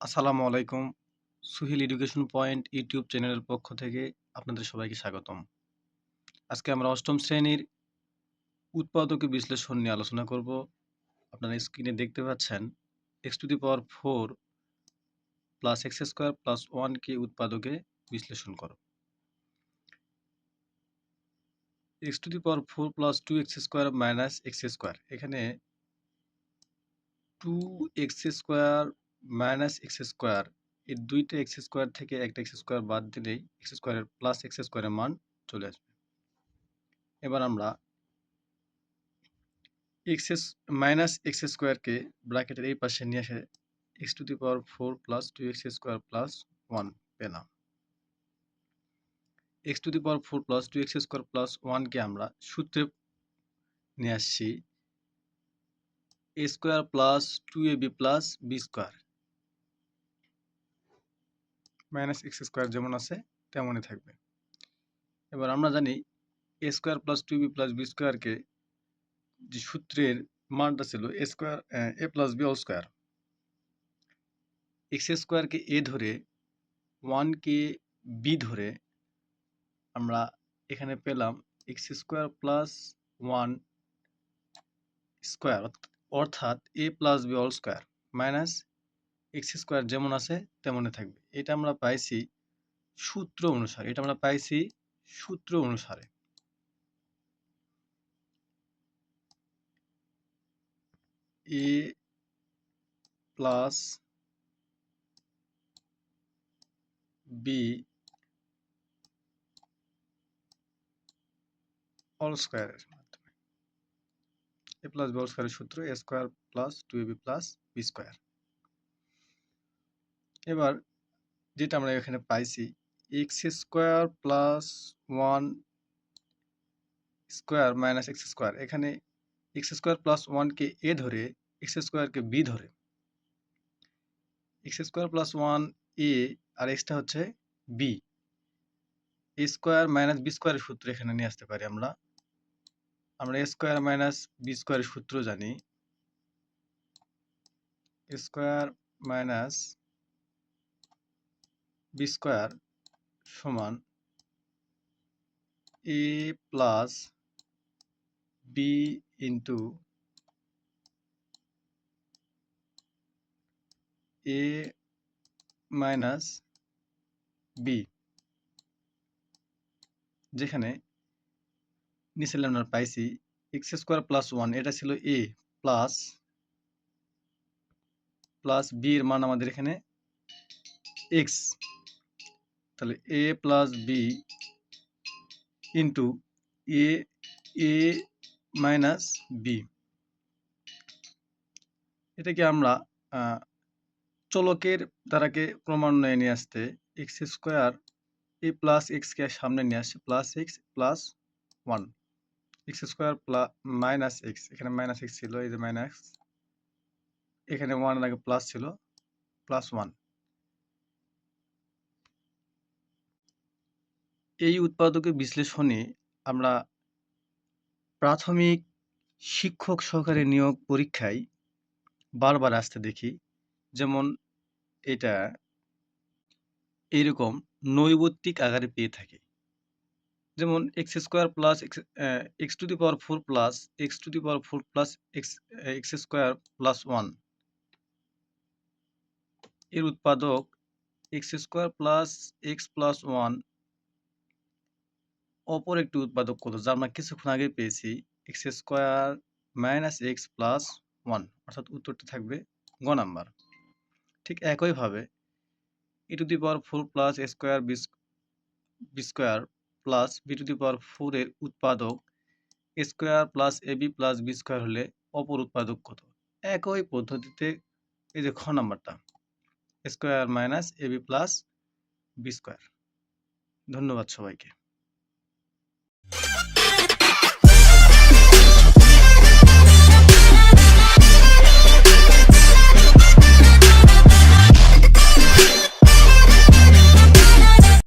আসসালামু আলাইকুম। Suhil education point YouTube চ্যানেলের পক্ষ থেকে আপনাদের সবাইকে স্বাগতম। আজকে আমরা অষ্টম শ্রেণির উৎপাদক বিশ্লেষণ নিয়ে আলোচনা করব। আপনারা স্ক্রিনে দেখতে পাচ্ছেন x to the power four plus x square plus ওয়ানকে উৎপাদকে বিশ্লেষণ করো। X to the power four plus two x square minus x square এখানে two x square minus x square, এই দুইটা এক্স স্কোয়ার থেকে একটা এক্স স্কোয়ার বাদ দিলেই এক্স স্কোয়ারের প্লাস এক্স স্কোয়ারের মান চলে আসবে। এবার আমরা এক্স মাইনাস এক্স স্কোয়ারকে ব্র্যাকেটের এই পাশে নিয়ে এসে x to the power four plus two x square plus one পেলাম। X to the power four plus two x square plus ওয়ানকে আমরা সূত্রে নিয়ে আসছি, a square plus two a b plus b square. Minus x square যেমন আছে, তেমনই থাকবে। এবার আমরা জানি a square plus two b plus b স্কোয়ারকে যে সূত্রের মানটা ছিল a square, a plus b all square. X স্কোয়ারকে এ ধরে ওয়ানকে বি ধরে আমরা এখানে পেলাম x square plus one square, অর্থাৎ a plus b all square, minus x square যেমন আছে, তেমনই থাকবে। এটা আমরা পাইছি সূত্র অনুসারে, এটা আমরা পাইছি সূত্র অনুসারে। এ প্লাস বি অল স্কোয়ারের মাধ্যমে। এ প্লাস বি অল স্কোয়ারের সূত্র a square plus two a b plus b square এবার যেটা আমরা এখানে পাইছি x square plus one square minus x square এখানে এক্স স্কোয়ার প্লাস ওয়ানকে এ ধরে এক্স স্কোয়ারকে বি ধরে। X square plus one a আর এক্সটা হচ্ছে b a square minus b স্কোয়ারের সূত্র এখানে নিয়ে আসতে পারি আমরা। আমরা এ স্কোয়ার মাইনাস বি স্কোয়ারের সূত্র জানি। স্কোয়ার মাইনাস বি স্কোয়ার সমান a plus b into a minus b যেখানে নিচে আমরা পাইছি এক্স স্কোয়ার প্লাস ওয়ান এটা ছিল এ প্লাস প্লাস বি এর মান আমাদের এখানে এক্স তাহলে a plus b into a a minus b এটাকে আমরা চলকের দ্বারাকে ক্রমান্বয়ে নিয়ে আসতে এক্স স্কোয়ার এ প্লাস এক্সকে সামনে নিয়ে আসছে plus x plus one x square plus minus x এখানে মাইনাস এক্স ছিল, এই যে মাইনাস এখানে ওয়ান আগে প্লাস ছিল প্লাস ওয়ান এই উৎপাদকের বিশ্লেষণে আমরা প্রাথমিক শিক্ষক সহকারে নিয়োগ পরীক্ষায় বারবার আসতে দেখি, যেমন এটা এইরকম নৈবত্তিক আকারে পেয়ে থাকে। যেমন x square plus x x to the power four plus x to the power four plus x x square plus ওয়ানের উৎপাদক x square plus x plus one অপর একটি উৎপাদক কত যা আমরা কিছুক্ষণ আগে পেয়েছি x square minus x plus one অর্থাৎ উত্তরটি থাকবে গ নাম্বার। ঠিক একইভাবে e to the power four plus square b square plus b to the power ফোরের উৎপাদক square plus a b plus b square হলে অপর উৎপাদক কত? একই পদ্ধতিতে এই যে খ নাম্বারটা square minus a b plus b square ধন্যবাদ সবাইকে।